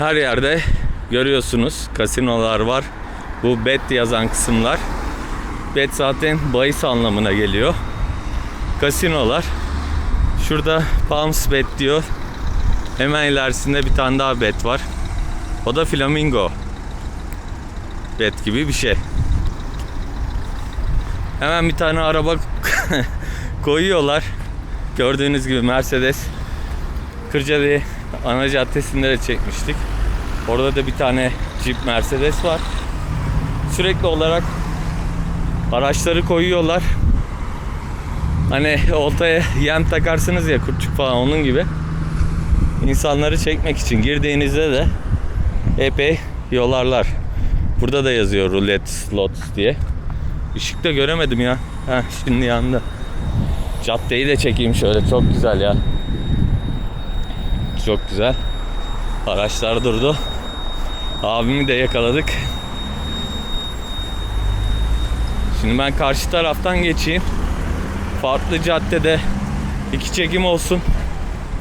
Her yerde görüyorsunuz kasinolar var. Bu bet yazan kısımlar. Bet zaten bahis anlamına geliyor. Kasinolar. Şurada Palms Bet diyor. Hemen ilerisinde bir tane daha bet var. O da Flamingo. Bet gibi bir şey. Hemen bir tane araba koyuyorlar. Gördüğünüz gibi Mercedes. Kırcalı ana caddesinde de çekmiştik. Orada da bir tane Jeep Mercedes var. Sürekli olarak araçları koyuyorlar. Hani oltaya yem takarsınız ya kurtçuk falan onun gibi. İnsanları çekmek için girdiğinizde de epey yolarlar. Burada da yazıyor rulet slots diye. Işıkta göremedim ya. Heh, şimdi yandı. Caddeyi de çekeyim şöyle. Çok güzel ya. Çok güzel. Araçlar durdu. Abimi de yakaladık. Şimdi ben karşı taraftan geçeyim. Farklı caddede iki çekim olsun.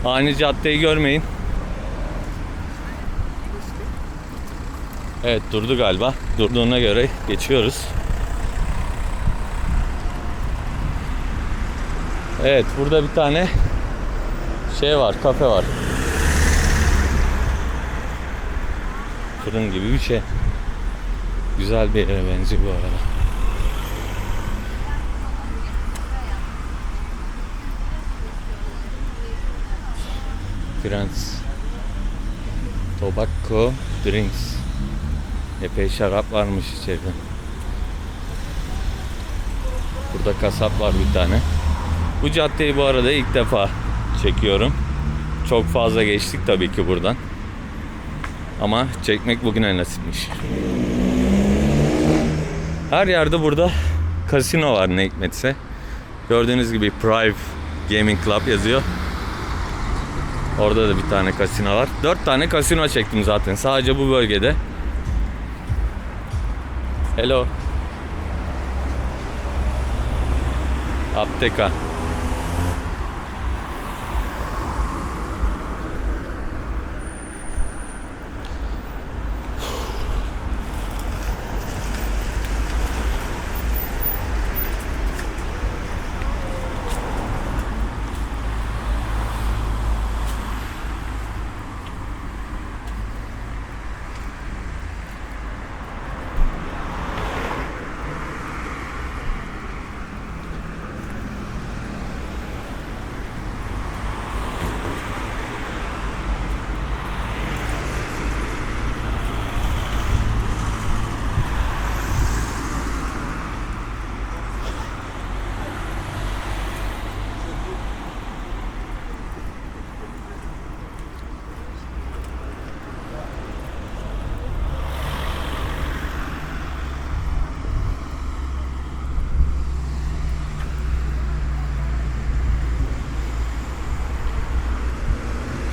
Aynı caddeyi görmeyin. Evet durdu galiba. Durduğuna göre geçiyoruz. Evet burada bir tane şey var kafe var. Fırın gibi bir şey. Güzel bir yere benziyor bu arada. Frans. Tobacco Drinks. Epey şarap varmış içeride. Burada kasap var bir tane. Bu caddeyi bu arada ilk defa çekiyorum. Çok fazla geçtik tabii ki buradan. Ama çekmek bugüne nasipmiş. Her yerde burada kasino var ne hikmetse. Gördüğünüz gibi Prive Gaming Club yazıyor. Orada da bir tane kasino var. Dört tane kasino çektim zaten sadece bu bölgede. Hello. Apteka.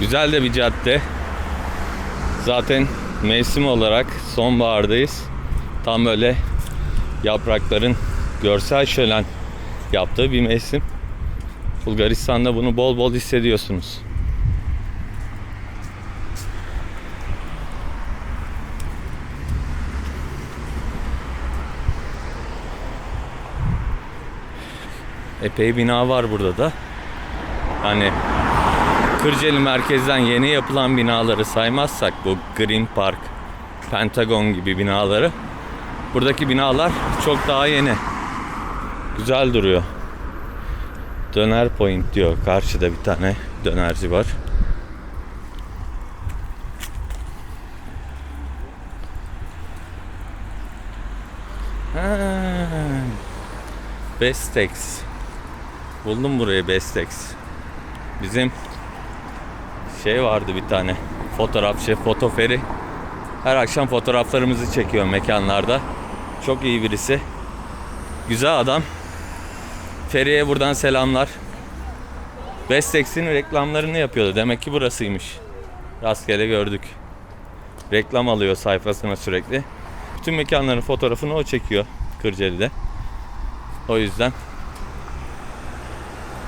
Güzel de bir cadde. Zaten mevsim olarak sonbahardayız. Tam böyle yaprakların görsel şölen yaptığı bir mevsim. Bulgaristan'da bunu bol bol hissediyorsunuz. Epey bina var burada da. Hani Kırcalı merkezden yeni yapılan binaları saymazsak bu Green Park, Pentagon gibi binaları buradaki binalar çok daha yeni. Güzel duruyor. Döner Point diyor. Karşıda bir tane dönerci var. Bestex. Buldum burayı Bestex. Bizim şey vardı bir tane fotoğrafçı, fotoferi. Her akşam fotoğraflarımızı çekiyor mekanlarda. Çok iyi birisi. Güzel adam. Feri'ye buradan selamlar. Bestex'in reklamlarını yapıyordu. Demek ki burasıymış. Rastgele gördük. Reklam alıyor sayfasına sürekli. Bütün mekanların fotoğrafını o çekiyor Kırcaali'de. O yüzden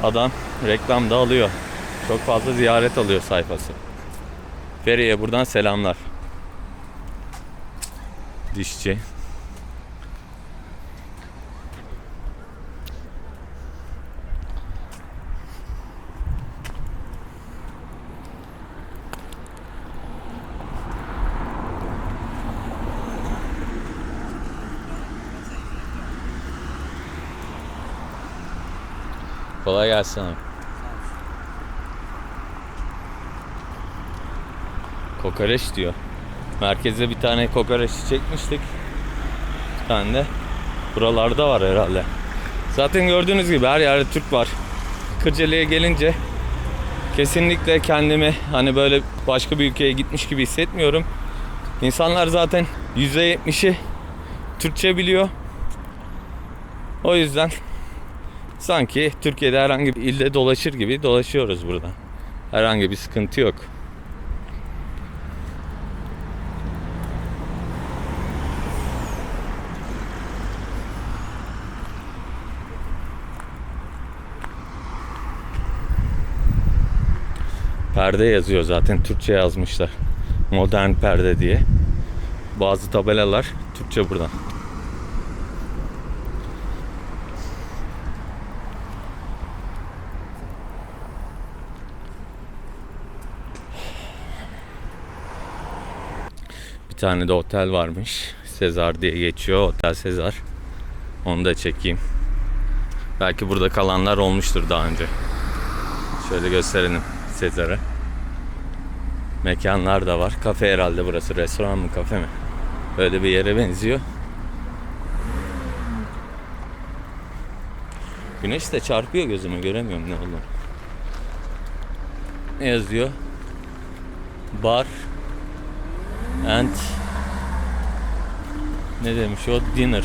adam reklam da alıyor. Çok fazla ziyaret alıyor sayfası. Beri'ye buradan selamlar. Dişçi. Kolay gelsin abi. Kokoreç diyor. Merkezde bir tane kokoreçi çekmiştik. Bir tane de buralarda var herhalde. Zaten gördüğünüz gibi her yerde Türk var. Kırcalı'ya gelince kesinlikle kendimi hani böyle başka bir ülkeye gitmiş gibi hissetmiyorum. İnsanlar zaten %70'i Türkçe biliyor. O yüzden sanki Türkiye'de herhangi bir ilde dolaşır gibi dolaşıyoruz burada. Herhangi bir sıkıntı yok. Perde yazıyor zaten Türkçe yazmışlar. Modern perde diye. Bazı tabelalar Türkçe buradan. Bir tane de otel varmış. Sezar diye geçiyor. Otel Sezar. Onu da çekeyim. Belki burada kalanlar olmuştur daha önce. Şöyle gösterelim Sezar'ı. Mekanlar da var. Kafe herhalde burası. Restoran mı kafe mi? Öyle bir yere benziyor. Güneş de çarpıyor gözüme göremiyorum ne olur. Ne yazıyor? Bar and ne demiş o? Dinner.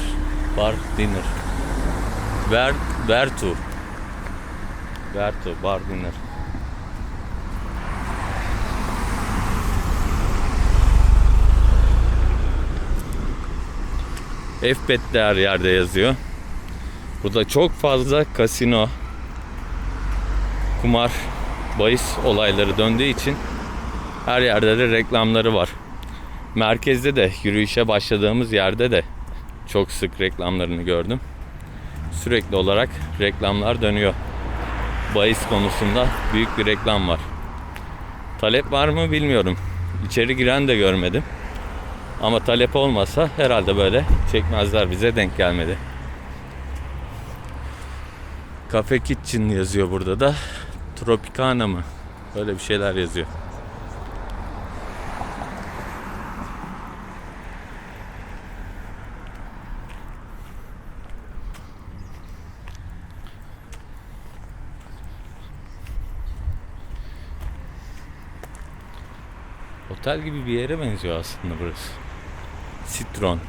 Bar dinner. To? Where to? Bar dinner. FBET her yerde yazıyor. Burada çok fazla kasino, kumar, bahis olayları döndüğü için her yerde de reklamları var. Merkezde de yürüyüşe başladığımız yerde de çok sık reklamlarını gördüm. Sürekli olarak reklamlar dönüyor. Bahis konusunda büyük bir reklam var. Talep var mı bilmiyorum. İçeri giren de görmedim. Ama talep olmasa herhalde böyle çekmezler bize denk gelmedi. Cafe Kitchen yazıyor burada da. Tropicana mı? Böyle bir şeyler yazıyor. Otel gibi bir yere benziyor aslında burası. Citron.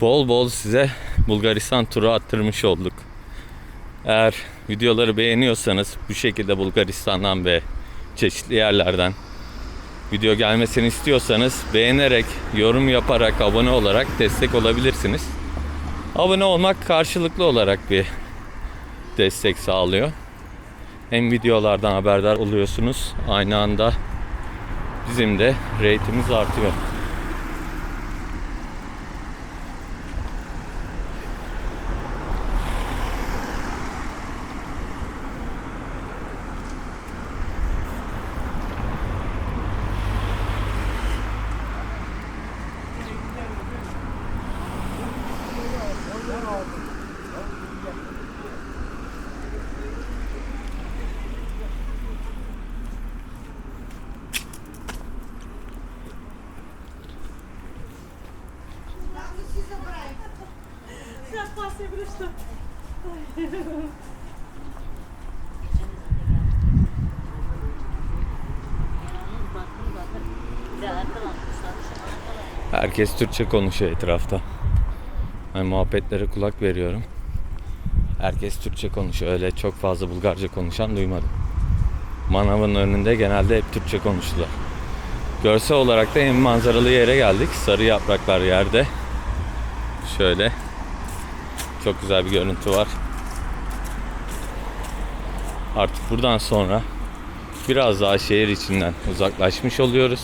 Bol bol size Bulgaristan turu attırmış olduk. Eğer videoları beğeniyorsanız bu şekilde Bulgaristan'dan ve çeşitli yerlerden video gelmesini istiyorsanız beğenerek, yorum yaparak, abone olarak destek olabilirsiniz. Abone olmak karşılıklı olarak bir destek sağlıyor. Hem videolardan haberdar oluyorsunuz. Aynı anda bizim de reytimiz artıyor. Herkes Türkçe konuşuyor etrafta. Ben muhabbetlere kulak veriyorum. Herkes Türkçe konuşuyor. Öyle çok fazla Bulgarca konuşan duymadım. Manavın önünde genelde hep Türkçe konuştular. Görsel olarak da en manzaralı yere geldik. Sarı yapraklar yerde. Şöyle. Çok güzel bir görüntü var. Artık buradan sonra biraz daha şehir içinden uzaklaşmış oluyoruz.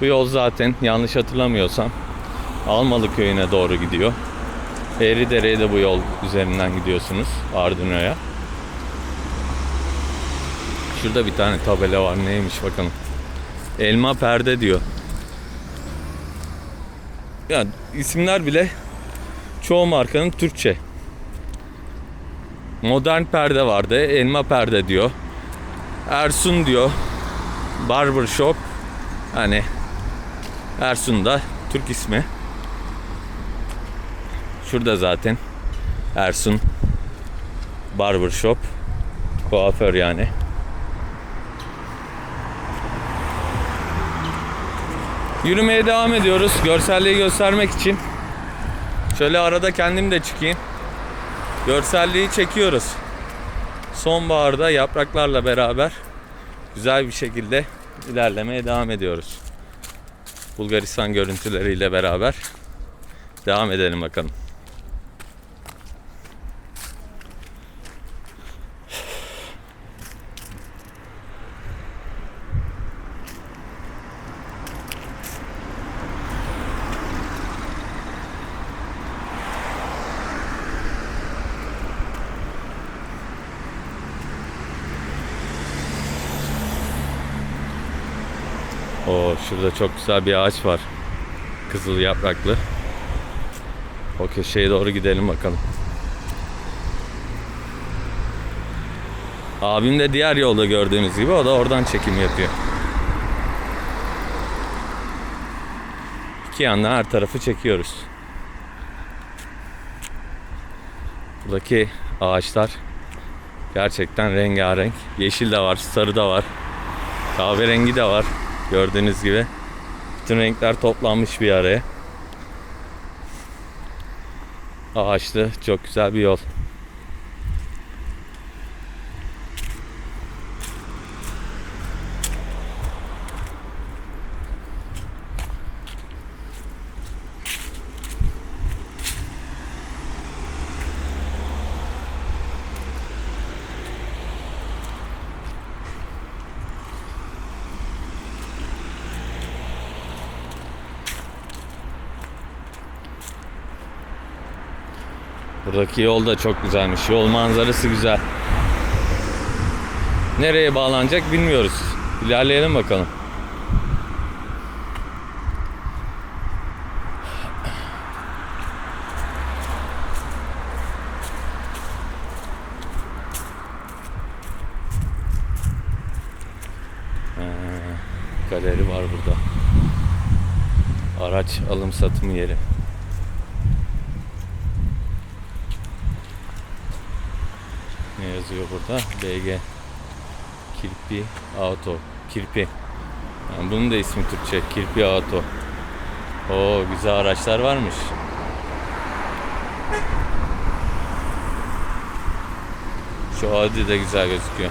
Bu yol zaten yanlış hatırlamıyorsam Almalı köyüne doğru gidiyor. Eğridere'ye de bu yol üzerinden gidiyorsunuz Arduino'ya. Şurada bir tane tabela var neymiş bakalım. Elma perde diyor. Ya isimler bile çoğu markanın Türkçe. Modern perde vardı. Elma perde diyor. Ersun diyor. Barber shop. Hani Ersun da Türk ismi. Şurada zaten Ersun Barber Shop kuaför yani. Yürümeye devam ediyoruz. Görselliği göstermek için. Şöyle arada kendim de çıkayım. Görselliği çekiyoruz. Sonbaharda yapraklarla beraber güzel bir şekilde ilerlemeye devam ediyoruz. Bulgaristan görüntüleriyle beraber devam edelim bakalım. Oo, şurada çok güzel bir ağaç var. Kızıl yapraklı. O köşeye doğru gidelim bakalım. Abim de diğer yolda gördüğünüz gibi o da oradan çekim yapıyor. İki yandan her tarafı çekiyoruz. Buradaki ağaçlar gerçekten rengarenk. Yeşil de var, sarı da var. Kahverengi de var. Gördüğünüz gibi. Bütün renkler toplanmış bir araya. Ağaçlı çok güzel bir yol. Buradaki yol da çok güzelmiş. Yol manzarası güzel. Nereye bağlanacak bilmiyoruz. İlerleyelim bakalım. Ee, galeri var burada. Araç alım satım yeri. Ne yazıyor burada? BG Kirpi Auto. Kirpi. Yani Bunun da ismi Türkçe. Kirpi Auto. Oo güzel araçlar varmış. Şu Audi de güzel gözüküyor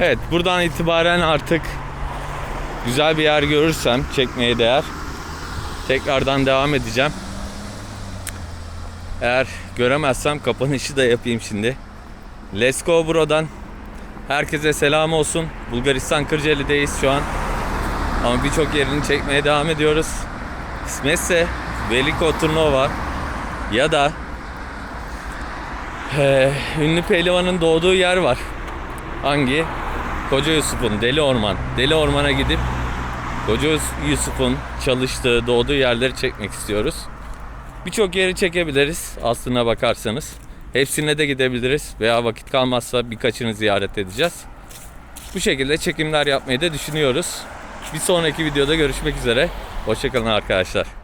Evet buradan itibaren artık güzel bir yer görürsem çekmeye değer tekrardan devam edeceğim. Eğer göremezsem kapanışı da yapayım şimdi. Let's go bro'dan herkese selam olsun. Bulgaristan Kırcaali'deyiz şu an. Ama birçok yerini çekmeye devam ediyoruz. Kısmetse Veliko Turnova ya da eee, ünlü pehlivanın doğduğu yer var. Hangi? Koca Yusuf'un Deli Orman. Deli Orman'a gidip Koca Yusuf'un çalıştığı, doğduğu yerleri çekmek istiyoruz. Birçok yeri çekebiliriz aslına bakarsanız. Hepsine de gidebiliriz veya vakit kalmazsa birkaçını ziyaret edeceğiz. Bu şekilde çekimler yapmayı da düşünüyoruz. Bir sonraki videoda görüşmek üzere. Hoşçakalın arkadaşlar.